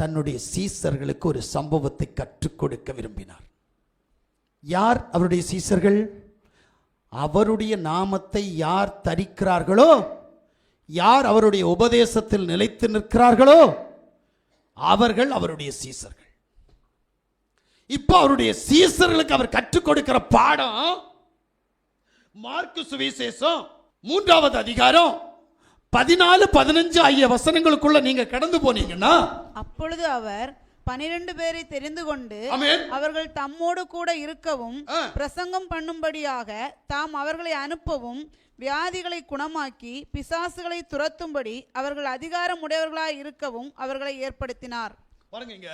தன்னுடைய சீசர்களுக்கு ஒரு சம்பவத்தை கற்றுக் கொடுக்க விரும்பினார். யார் அவருடைய சீசர்கள்? அவருடைய நாமத்தை யார் தரிக்கிறார்களோ யார் அவருடைய உபதேசத்தில் நிலைத்து நிற்கிறார்களோ அவர்கள் அவருடைய சீசர்கள். இப்போ அவருடைய சீசர்களுக்கு அவர் கற்றுக் கொடுக்கிற பாடம் மார்க்கு சுவிசேஷம் மூன்றாவது அதிகாரம் பதினாலு பதினஞ்சு ஆகிய வசனங்களுக்குள்ள நீங்க கடந்து போனீங்கன்னா அப்பொழுது அவர் பனிரெண்டு பேரை தெரிந்து கொண்டு. அவர்கள் தம்மோடு கூட இருக்கவும். பிரசங்கம் பண்ணும்படியாக தாம் அவர்களை அனுப்பவும் வியாதிகளை குணமாக்கி பிசாசுகளை துரத்தும்படி அவர்கள் அதிகாரம் உடையவர்களாய் இருக்கவும் அவர்களை ஏற்படுத்தினார் பாருங்க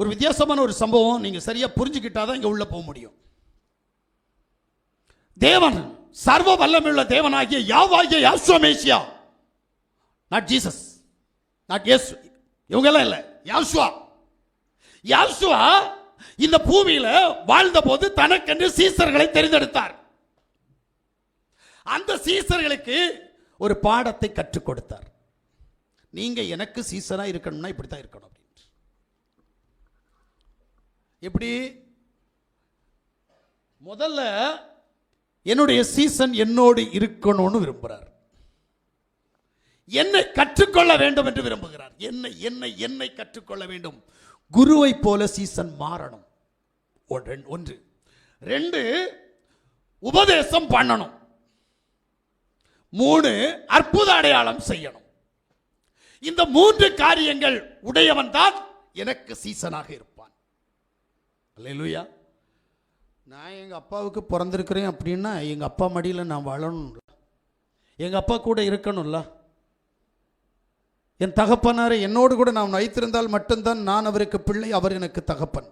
ஒரு வித்தியாசமான ஒரு சம்பவம் நீங்க சரியா புரிஞ்சுக்கிட்டாதான் இங்க உள்ள போக முடியும் தேவன் சர்வ வல்லமையுள்ள தேவனாகிய யாவாகிய யாசுவமேசியா நாட் ஜீசஸ் நாட் இயேசு இவங்கெல்லாம் இல்லை. யாசுவா. யாசுவா இந்த பூமியில் வாழ்ந்தபோது தனக்கென்று சீசர்களை தெரிந்தெடுத்தார். அந்த சீசர்களுக்கு ஒரு பாடத்தை கற்றுக் கொடுத்தார். நீங்க எனக்கு சீசரா இருக்கணும்னா இப்படித்தான் இருக்கணும் அப்படின்ட்டு. எப்படி? முதல்ல என்னுடைய சீசன் என்னோடு இருக்கணும்னு விரும்புகிறார் என்னை கற்றுக்கொள்ள வேண்டும் என்று விரும்புகிறார். என்னை என்னை என்னை கற்றுக்கொள்ள வேண்டும். குருவை போல சீசன் மாறணும். ஒன்று- ஒன்று. ரெண்டு உபதேசம் பண்ணணும். மூணு அற்புத அடையாளம் செய்யணும். இந்த மூன்று காரியங்கள் உடையவன் தான் எனக்கு சீசனாக இருப்பான். அல்லேலூயா. நான் எங்கள் அப்பாவுக்கு பிறந்திருக்கிறேன் அப்படின்னா எங்கள் அப்பா மடியில் நான் வாழணும்ல. எங்கள் அப்பா கூட இருக்கணும்ல. என் தகப்பனாரை என்னோடு கூட நான் வைத்திருந்தால் மட்டும்தான் நான் அவருக்கு பிள்ளை அவர் எனக்கு தகப்பன்.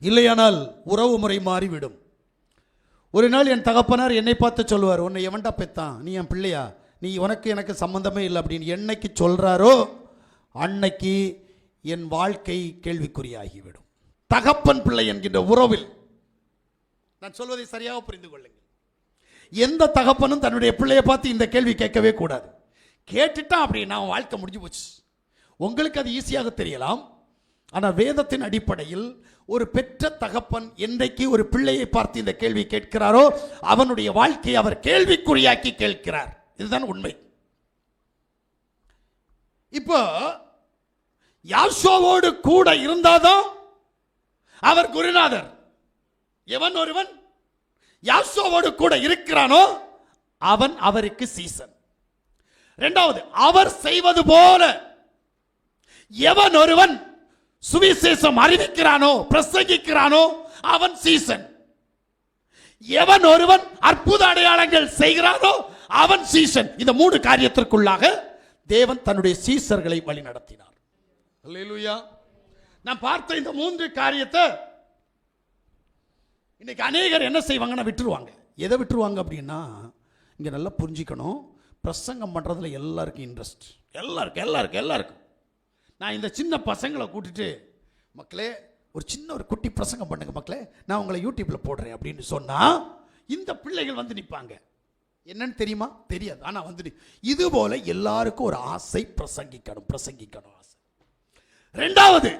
இல்லையானால் உறவு முறை மாறிவிடும். ஒரு நாள் என் தகப்பனார் என்னை பார்த்து சொல்லுவார் உன்னை எவன்டா பெத்தான்? நீ என் பிள்ளையா? நீ உனக்கு எனக்கு சம்மந்தமே இல்லை அப்படின்னு என்னைக்கு சொல்கிறாரோ அன்னைக்கு என் வாழ்க்கை கேள்விக்குறியாகிவிடும். தகப்பன் பிள்ளை என்கின்ற உறவில். நான் சொல்வதை சரியாக புரிந்து கொள்ளுங்கள். எந்த தகப்பனும் தன்னுடைய பிள்ளையை பார்த்து இந்த கேள்வி கேட்கவே கூடாது. கேட்டுட்டான் அப்படி நான் வாழ்க்கை முடிஞ்சு போச்சு. உங்களுக்கு அது ஈஸியாக தெரியலாம். ஆனால் வேதத்தின் அடிப்படையில் ஒரு பெற்ற தகப்பன் என்றைக்கு ஒரு பிள்ளையை பார்த்து இந்த கேள்வி கேட்கிறாரோ அவனுடைய வாழ்க்கையை அவர் கேள்விக்குறியாக்கி கேட்கிறார். இதுதான் உண்மை. இப்போ யாஷோவோடு கூட இருந்தாதான் அவர் குருநாதர். எவன் ஒருவன்? யாசோவோடு கூட இருக்கிறானோ அவன் அவருக்கு சீசன். இரண்டாவது அவர் செய்வது போல. எவன் ஒருவன் சுவிசேஷம் அறிவிக்கிறானோ பிரசங்கிக்கிறானோ அவன் சீசன். எவன் ஒருவன் அற்புத அடையாளங்கள் செய்கிறானோ அவன் சீசன். இந்த மூணு காரியத்திற்குள்ளாக தேவன் தன்னுடைய சீசர்களை வழி நடத்தினார் நான் பார்த்த இந்த மூன்று காரியத்தை இன்னைக்கு அநேகர் என்ன செய்வாங்கன்னா விட்டுருவாங்க. எதை விட்டுருவாங்க அப்படின்னா இங்கே நல்லா புரிஞ்சிக்கணும். பிரசங்கம் பண்ணுறதுல எல்லாருக்கும் இன்ட்ரெஸ்ட் எல்லாருக்கும் எல்லாருக்கும் எல்லாருக்கும். நான் இந்த சின்ன பசங்களை கூட்டிட்டு மக்களே ஒரு சின்ன ஒரு குட்டி பிரசங்கம் பண்ணுங்க மக்களே நான் உங்களை யூடியூப்பில் போடுறேன் அப்படின்னு சொன்னால் இந்த பிள்ளைகள் வந்து நிற்பாங்க என்னன்னு தெரியுமா? தெரியாது. ஆனால் வந்து இது போல எல்லாருக்கும் ஒரு ஆசை பிரசங்கிக்கணும் பிரசங்கிக்கணும் ஆசை. ரெண்டாவது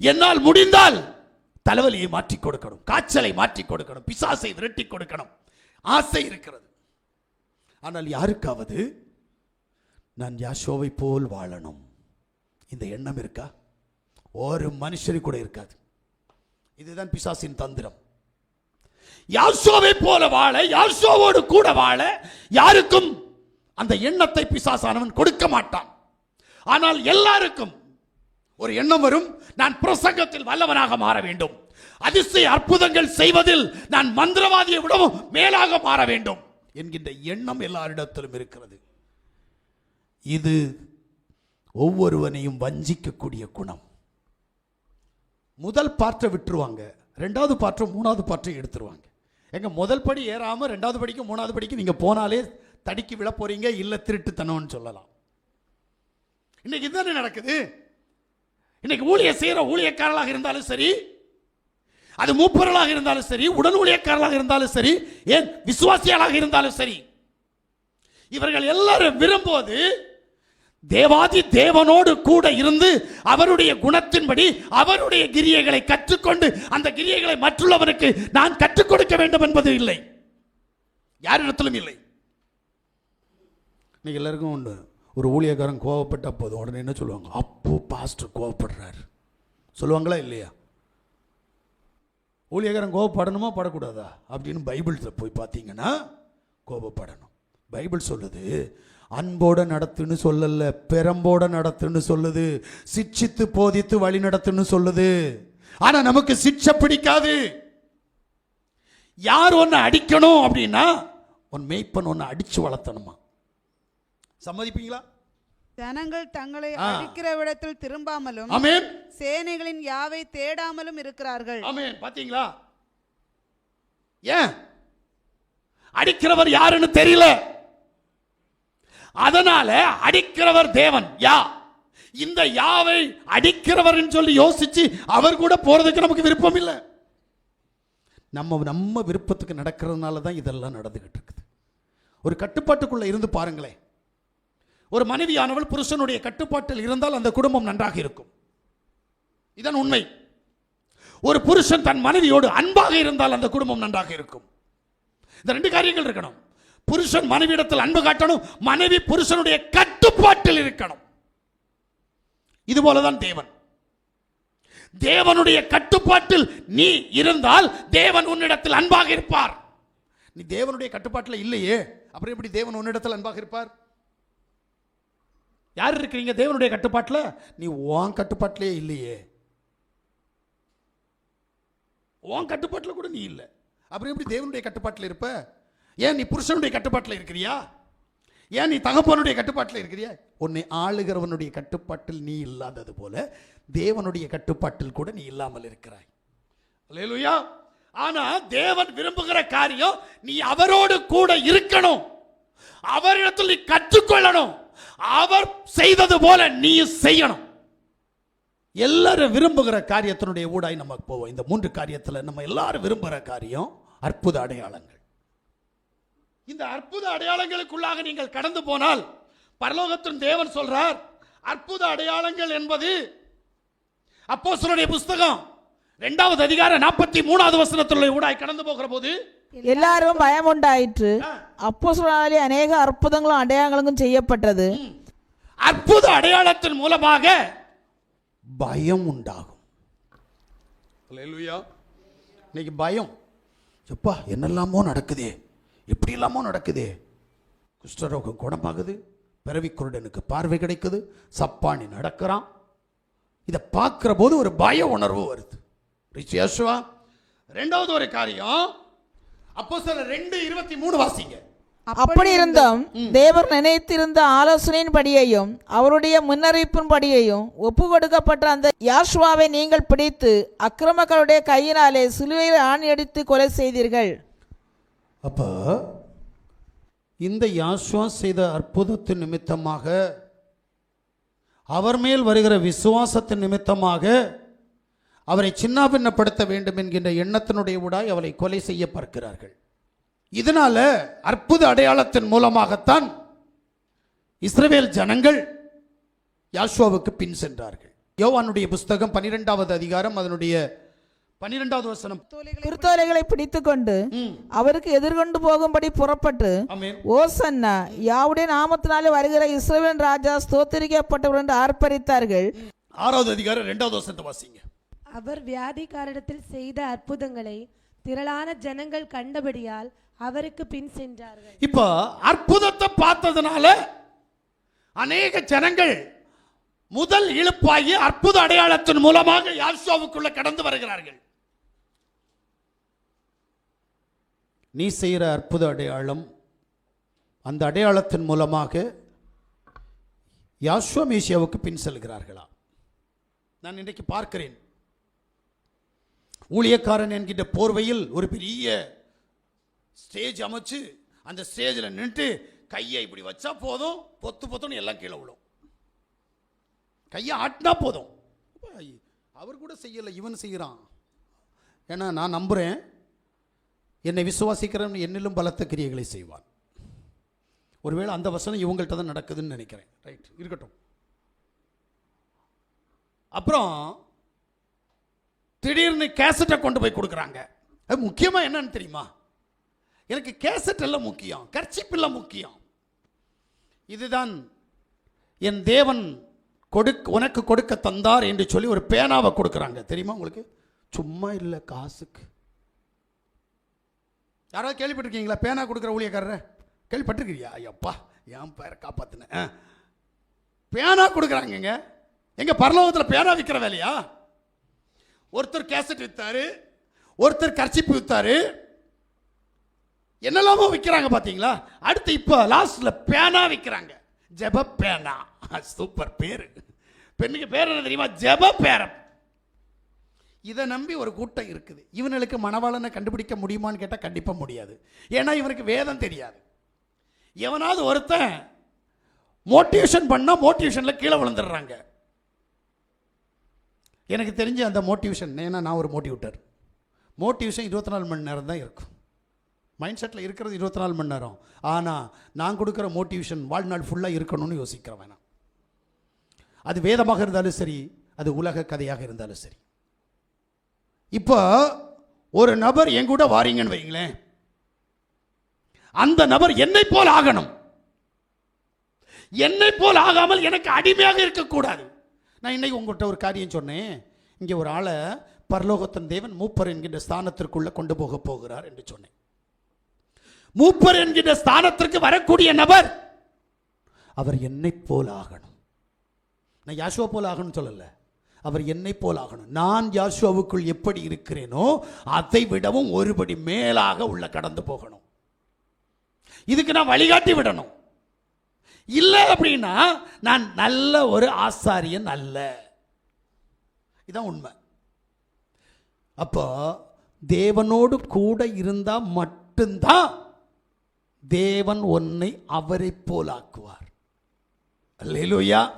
என்னால் முடிந்தால் தலைவலியை மாற்றி கொடுக்கணும் காய்ச்சலை மாற்றி கொடுக்கணும் பிசாசை விரட்டி கொடுக்கணும். ஆசை இருக்கிறது. ஆனால் யாருக்காவது நான் யாஷோவை போல் வாழணும். இந்த எண்ணம் இருக்கா? ஒரு மனுஷரு கூட இருக்காது. இதுதான் பிசாசின் தந்திரம். யாசோவை போல வாழ யாசோவோடு கூட வாழ யாருக்கும் அந்த எண்ணத்தை பிசாசானவன் கொடுக்க மாட்டான். ஆனால் எல்லாருக்கும் ஒரு எண்ணம் வரும் நான் பிரசங்கத்தில் வல்லவனாக மாற வேண்டும். அதிசய அற்புதங்கள் செய்வதில் நான் மந்திரவாதியை விடவும் மேலாக மாற வேண்டும் என்கின்ற எண்ணம் எல்லாரிடத்திலும் இருக்கிறது. இது ஒவ்வொருவனையும் வஞ்சிக்கக்கூடிய குணம். முதல் பாற்றை விட்டுருவாங்க ரெண்டாவது பாற்றை மூணாவது பாற்றை எடுத்துருவாங்க. எங்க முதல் படி ஏறாமல் ரெண்டாவது படிக்கு மூணாவது படிக்கு நீங்கள் போனாலே தடுக்கி விழ போறீங்க இல்லை திருட்டுத்தனம்னு சொல்லலாம். இன்னைக்கு இதுதானே நடக்குது? இன்னைக்கு ஊழிய செய்கிற ஊழியக்காரர்களாக இருந்தாலும் சரி அது மூப்பர்களாக இருந்தாலும் சரி உடன் ஊழியக்காரர்களாக இருந்தாலும் சரி ஏன் விசுவாசியாளாக இருந்தாலும் சரி இவர்கள் எல்லாரும் விரும்புவது தேவாதி தேவனோடு கூட இருந்து அவருடைய குணத்தின்படி அவருடைய கிரியைகளை கற்றுக்கொண்டு அந்த கிரியைகளை மற்றுள்ளவருக்கு நான் கற்றுக் கொடுக்க வேண்டும் என்பது இல்லை. யாரிடத்திலும் இல்லை. இன்னைக்கு எல்லாருக்கும் உண்டு. ஒரு ஊழியக்காரன் கோவப்பட்டால் போதும். உடனே என்ன சொல்லுவாங்க? அப்போ பாஸ்டர் கோவப்படுறாரு. சொல்லுவாங்களா இல்லையா? ஊழியக்காரன் கோவப்படணுமா? படக்கூடாதா? அப்படின்னு பைபிள்ஸில் போய் பார்த்தீங்கன்னா கோபப்படணும் பைபிள் சொல்லுது அன்போட நடத்துன்னு சொல்லல பெரம்போட நடத்துன்னு சொல்லுது சிச்சித்து போதித்து வழி நடத்துன்னு சொல்லுது. ஆனா நமக்கு சிட்சை பிடிக்காது. யார் ஒன்று அடிக்கணும் அப்படின்னா உன் மேய்ப்பன் ஒன்று அடித்து வளர்த்தணுமா? சம்மதிப்பீங்களா? ஜனங்கள் தங்களை ஆ. அடிக்கிற விடத்தில் திரும்பாமலும் சேனைகளின் யாவை தேடாமலும் இருக்கிறார்கள். ஆமென். பாத்தீங்களா? ஏன்? அடிக்கிறவர் யாருன்னு தெரியல. அதனால அடிக்கிறவர் தேவன். யா. இந்த யாவை அடிக்கிறவர்னு சொல்லி யோசிச்சு அவர் கூட போறதுக்கு நமக்கு விருப்பம் இல்லை. நம்ம நம்ம விருப்பத்துக்கு நடக்கிறதுனால தான் இதெல்லாம் நடந்துகிட்டு இருக்குது. ஒரு கட்டுப்பாட்டுக்குள்ள இருந்து பாருங்களேன். ஒரு மனைவியானவள் புருஷனுடைய கட்டுப்பாட்டில் இருந்தால் அந்த குடும்பம் நன்றாக இருக்கும். இதன் உண்மை. ஒரு புருஷன் தன் மனைவியோடு அன்பாக இருந்தால் அந்த குடும்பம் நன்றாக இருக்கும். இந்த ரெண்டு காரியங்கள் இருக்கணும். புருஷன் மனைவியிடத்தில் அன்பு காட்டணும் மனைவி புருஷனுடைய கட்டுப்பாட்டில் இருக்கணும். இது போலதான் தேவன். தேவனுடைய கட்டுப்பாட்டில் நீ இருந்தால் தேவன் உன்னிடத்தில் அன்பாக இருப்பார். நீ தேவனுடைய கட்டுப்பாட்டில் இல்லையே அப்புறம் எப்படி தேவன் உன்னிடத்தில் அன்பாக இருப்பார்? யார் இருக்கிறீங்க தேவனுடைய கட்டுப்பாட்டில்? நீ உன் கட்டுப்பாட்டிலே இல்லையே. உன் கட்டுப்பாட்டில் கூட நீ இல்லை. அப்புறம் எப்படி தேவனுடைய கட்டுப்பாட்டில் இருப்ப? ஏன் நீ புருஷனுடைய கட்டுப்பாட்டில் இருக்கிறியா? ஏன் நீ தகப்பனுடைய கட்டுப்பாட்டில் இருக்கிறியா? உன்னை ஆளுகிறவனுடைய கட்டுப்பாட்டில் நீ இல்லாதது போல தேவனுடைய கட்டுப்பாட்டில் கூட நீ இல்லாமல் இருக்கிறாய். அல்லேலூயா. ஆனால் தேவன் விரும்புகிற காரியம் நீ அவரோடு கூட இருக்கணும். அவரிடத்தில் நீ கற்றுக்கொள்ளணும். அவர் செய்தது போல நீ செய்யணும். எல்லாரும் விரும்புகிற காரியத்தினுடைய ஊடாய் நமக்கு போவோம். இந்த மூன்று காரியத்தில் நம்ம எல்லாரும் விரும்புகிற காரியம் அற்புத அடையாளங்கள். இந்த அற்புத அடையாளங்களுக்குள்ளாக நீங்கள் கடந்து போனால் பரலோகத்தின் தேவன் சொல்றார் அற்புத அடையாளங்கள் என்பது அப்போஸ்தலருடைய புஸ்தகம் இரண்டாவது அதிகாரம் நாற்பத்தி மூணாவது வசனத்தினுடைய ஊடாய் கடந்து போகிற போது எல்லாரும் பயமுண்டாயிற்று அப்போஸ்தலராலே அநேக அற்புதங்களும் அடையாளங்களும் செய்யப்பட்டது. அற்புத அடையாளத்தின் மூலமாக பயம் உண்டாகும். அல்லேலூயா. இன்னைக்கு பயம். எப்பா என்னெல்லாமோ நடக்குதே? எப்படி இல்லாமோ நடக்குதே? குஷ்டரோகம் குணமாகுது பிறவி குருடனுக்கு பார்வை கிடைக்குது சப்பானி நடக்கிறான். இதை பார்க்கிற போது ஒரு பய உணர்வு வருது. ரிச்சி யேசுவா ரெண்டாவது ஒரு காரியம் அப்போ சில ரெண்டு இருபத்தி மூணு வாசிங்க. அப்படி இருந்தும் தேவர் நினைத்திருந்த ஆலோசனையின்படியையும் அவருடைய முன்னறிவிப்பின்படியையும் ஒப்பு கொடுக்கப்பட்ட அந்த யாஷ்வாவை நீங்கள் பிடித்து அக்கிரமக்களுடைய கையினாலே சிலுவையில் ஆணியடித்து கொலை செய்தீர்கள். அப்போ இந்த யாஸ்வா செய்த அற்புதத்தின் நிமித்தமாக அவர் மேல் வருகிற விசுவாசத்தின் நிமித்தமாக அவரை சின்னாபின்னப்படுத்த வேண்டும் என்கின்ற எண்ணத்தினுடைய ஊடாய் அவரை கொலை செய்ய பார்க்கிறார்கள். இதனால அற்புத அடையாளத்தின் மூலமாகத்தான் இஸ்ரவேல் ஜனங்கள் யாஷ்வாவுக்கு பின் சென்றார்கள். யோவானுடைய புஸ்தகம் பன்னிரெண்டாவது அதிகாரம் அதனுடைய பன்னிரெண்டாவது வசனம். குருத்தோலைகளை பிடித்துக்கொண்டு ம். அவருக்கு எதிர்கொண்டு போகும்படி புறப்பட்டு ஆமென். ஓசன்னா யாவுடைய நாமத்தினாலே வருகிற இஸ்ரவேல் ராஜா ஸ்தோத்திரிக்கப்பட்டவர் என்று ஆர்ப்பரித்தார்கள். ஆறாவது அதிகாரம் ரெண்டாவது வசனத்தை வாசிங்க. அவர் வியாதிக்காரிடத்தில் செய்த அற்புதங்களை திரளான ஜனங்கள் கண்டபடியால் அவருக்கு பின் சென்றார்கள். இப்போ அற்புதத்தை பார்த்ததுனால அநேக ஜனங்கள் முதல் இழுப்பாகி அற்புத அடையாளத்தின் மூலமாக யாஷோவுக்குள்ள கடந்து வருகிறார்கள். நீ செய்கிற அற்புத அடையாளம் அந்த அடையாளத்தின் மூலமாக யாசுவா மேசியாவுக்கு பின் செல்கிறார்களா? நான் இன்றைக்கு பார்க்கிறேன். ஊழியக்காரன் என்கின்ற போர்வையில் ஒரு பெரிய ஸ்டேஜ் அமைச்சு அந்த ஸ்டேஜில் நின்றுட்டு கையை இப்படி வச்சா போதும் பொத்து பொத்துன்னு எல்லாம் கீழே விழும். கையை ஆட்டினா போதும். அவர் கூட செய்யலை இவன் செய்கிறான் ஏன்னா நான் நம்புகிறேன் என்னை விசுவாசிக்கிறவன் என்னிலும் பலத்த கிரியைகளை செய்வான். ஒருவேளை அந்த வசனம் இவங்கள்ட்ட தான் நடக்குதுன்னு நினைக்கிறேன். ரைட் இருக்கட்டும். அப்புறம் திடீர்னு கேசட்டை கொண்டு போய் கொடுக்குறாங்க. அது முக்கியமாக என்னன்னு தெரியுமா? எனக்கு கேசட் எல்லாம் முக்கியம் கர்ச்சிப்பெல்லாம் முக்கியம். இதுதான் என் தேவன் கொடுக்க உனக்கு கொடுக்க தந்தார் என்று சொல்லி ஒரு பேனாவை கொடுக்குறாங்க. தெரியுமா உங்களுக்கு? சும்மா இல்லை காசுக்கு. யாராவது கேள்விப்பட்டிருக்கீங்களா? பேனா கொடுக்குற ஊழியக்காரர்? கேள்விப்பட்டிருக்கிறியா? ஐயப்பா என் பேரை காப்பாத்தினேன் ஆ. பேனா கொடுக்குறாங்கங்க எங்க பரலோகத்தில் பேனா விற்கிற வேலையா? ஒருத்தர் கேசட் வித்தாரு ஒருத்தர் கர்ச்சிப்பு வித்தாரு என்னெல்லாமோ விற்கிறாங்க பார்த்தீங்களா அடுத்து இப்போ லாஸ்ட்டில் பேனா விற்கிறாங்க ஜெப பேனா. சூப்பர் பேர். பெண்ணுக்கு பேர் என்ன தெரியுமா? ஜெப பேரம். இதை நம்பி ஒரு கூட்டம் இருக்குது. இவனுக்கு மணவாளனை கண்டுபிடிக்க முடியுமான்னு கேட்டால் கண்டிப்பாக முடியாது. ஏன்னா இவனுக்கு வேதம் தெரியாது. எவனாவது ஒருத்தன் மோட்டிவேஷன் பண்ணால் மோட்டிவேஷனில் கீழே விழுந்துடுறாங்க. எனக்கு தெரிஞ்ச அந்த மோட்டிவேஷன் ஏன்னா நான் ஒரு மோட்டிவேட்டர் மோட்டிவேஷன் இருபத்தி நாலு மணி நேரம் தான் இருக்கும். மைண்ட் செட்டில் இருக்கிறது இருபத்தி நாலு மணி நேரம். ஆனால் நான் கொடுக்குற மோட்டிவேஷன் வாழ்நாள் ஃபுல்லாக இருக்கணும்னு யோசிக்கிறேன் வேணாம். அது வேதமாக இருந்தாலும் சரி அது உலக கதையாக இருந்தாலும் சரி. இப்போ ஒரு நபர் என் கூட வாரீங்கன்னு வைங்களேன் அந்த நபர் என்னை போல் ஆகணும். என்னை போல் ஆகாமல் எனக்கு அடிமையாக இருக்கக்கூடாது. நான் இன்னைக்கு உங்கள்கிட்ட ஒரு காரியம் சொன்னேன். இங்கே ஒரு ஆளை பரலோகத்தன் தேவன் மூப்பர் என்கின்ற ஸ்தானத்திற்குள்ளே கொண்டு போக போகிறார் என்று சொன்னேன். மூப்பர் என்கிற ஸ்தானத்திற்கு வரக்கூடிய நபர் அவர் என்னை போல் ஆகணும். நான் யாசுவா போல் ஆகணும்னு சொல்லல. அவர் என்னை போல் ஆகணும். நான் யாசுவாவுக்குள் எப்படி இருக்கிறேனோ அதை விடவும் ஒருபடி மேலாக உள்ள கடந்து போகணும். இதுக்கு நான் வழிகாட்டி விடணும். இல்லை அப்படின்னா நான் நல்ல ஒரு ஆசாரியன் அல்ல. இதான் உண்மை. அப்போ தேவனோடு கூட இருந்தால் மட்டும்தான் தேவன் உன்னை அவரை போலாக்குவார். அல்லேலூயா.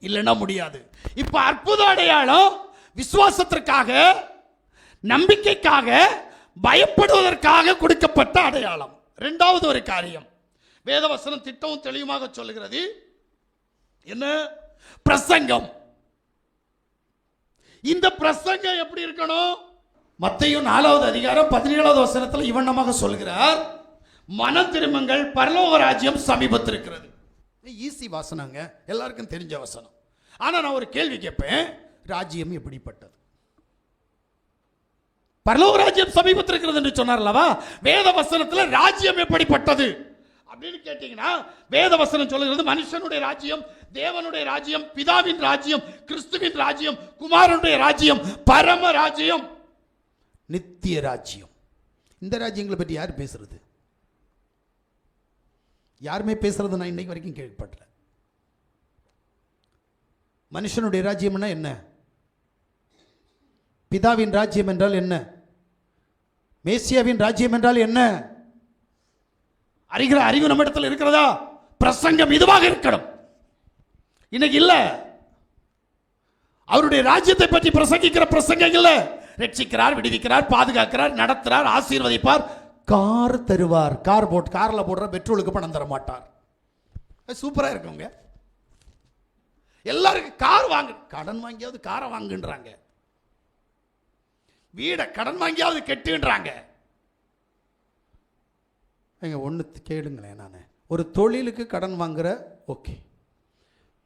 இல்லைன்னா முடியாது. இப்போ அற்புத அடையாளம் விசுவாசத்திற்காக நம்பிக்கைக்காக பயப்படுவதற்காக கொடுக்கப்பட்ட அடையாளம். ரெண்டாவது ஒரு காரியம். வேதவசனம் திட்டமும் தெளிவுமாக சொல்லுகிறது. என்ன? பிரசங்கம். இந்த பிரசங்கம் எப்படி இருக்கணும்? மத்தையும் நாலாவது அதிகாரம் பதினேழாவது வசனத்தில் இவண்ணமாக சொல்கிறார் மனம் திரும்புங்கள் பரலோக ராஜ்யம் சமீபத்திருக்கிறது. ஈஸி வாசனங்க. எல்லாருக்கும் தெரிஞ்ச வசனம். ஆனால் நான் ஒரு கேள்வி கேட்பேன். ராஜ்யம் எப்படிப்பட்டது? பரலோக ராஜ்யம் சமீபத்திருக்கிறது என்று சொன்னார் அல்லவா வேத வசனத்தில் ராஜ்யம் எப்படிப்பட்டது? அப்படின்னு கேட்டீங்கன்னா வேத வசனம் சொல்லுகிறது மனுஷனுடைய ராஜ்யம் தேவனுடைய ராஜ்யம் பிதாவின் ராஜ்யம் கிறிஸ்துவின் ராஜ்யம் குமாரனுடைய ராஜ்யம் பரம ராஜ்யம். நித்திய ராஜ்யம். இந்த ராஜ்யங்களை பற்றி யார் பேசுறது? யாருமே பேசுறது நான் இன்னைக்கு வரைக்கும் கேள்விப்பட்டல. மனுஷனுடைய ராஜ்யம்னா என்ன? பிதாவின் ராஜ்யம் என்றால் என்ன? மேசியாவின் ராஜ்யம் என்றால் என்ன? அறிகிற அறிவு நம்ம இடத்துல இருக்கிறதா? பிரசங்கம் இதுவாக இருக்கணும். இன்னைக்கு இல்லை. அவருடைய ராஜ்யத்தை பற்றி பிரசங்கிக்கிற பிரசங்கம் இல்லை. ரட்சிக்கிறார் விடுவிக்கிறார் பாதுகாக்கிறார் நடத்துறார் ஆசீர்வதிப்பார் கார் தருவார். கார் போட் காரில் போடுற பெட்ரோலுக்கு பணம் தர மாட்டார் சூப்பராக இருக்குங்க. எல்லாருக்கும் கார் வாங்கு கடன் வாங்கியாவது காரை வாங்குன்றாங்க. வீடை கடன் வாங்கியாவது கெட்டுன்றாங்க. எங்க ஒன்று கேளுங்களேன் நான். ஒரு தொழிலுக்கு கடன் வாங்குற ஓகே.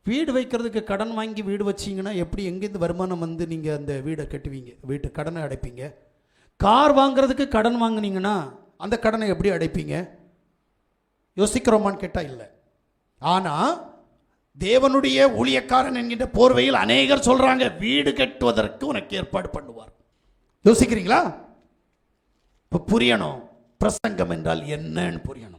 வீடு வைக்கிறதுக்கு கடன் வாங்கி வீடு வச்சிங்கன்னா எப்படி எங்கேருந்து வருமானம் வந்து நீங்கள் அந்த வீடை கட்டுவீங்க? வீட்டு கடனை அடைப்பீங்க? கார் வாங்குறதுக்கு கடன் வாங்குனீங்கன்னா அந்த கடனை எப்படி அடைப்பீங்க? யோசிக்கிறோமான்னு கேட்டால் இல்லை. ஆனால் தேவனுடைய ஊழியக்காரன் என்கின்ற போர்வையில் அநேகர் சொல்கிறாங்க வீடு கட்டுவதற்கு உனக்கு ஏற்பாடு பண்ணுவார். யோசிக்கிறீங்களா? இப்போ புரியணும் பிரசங்கம் என்றால் என்னன்னு புரியணும்.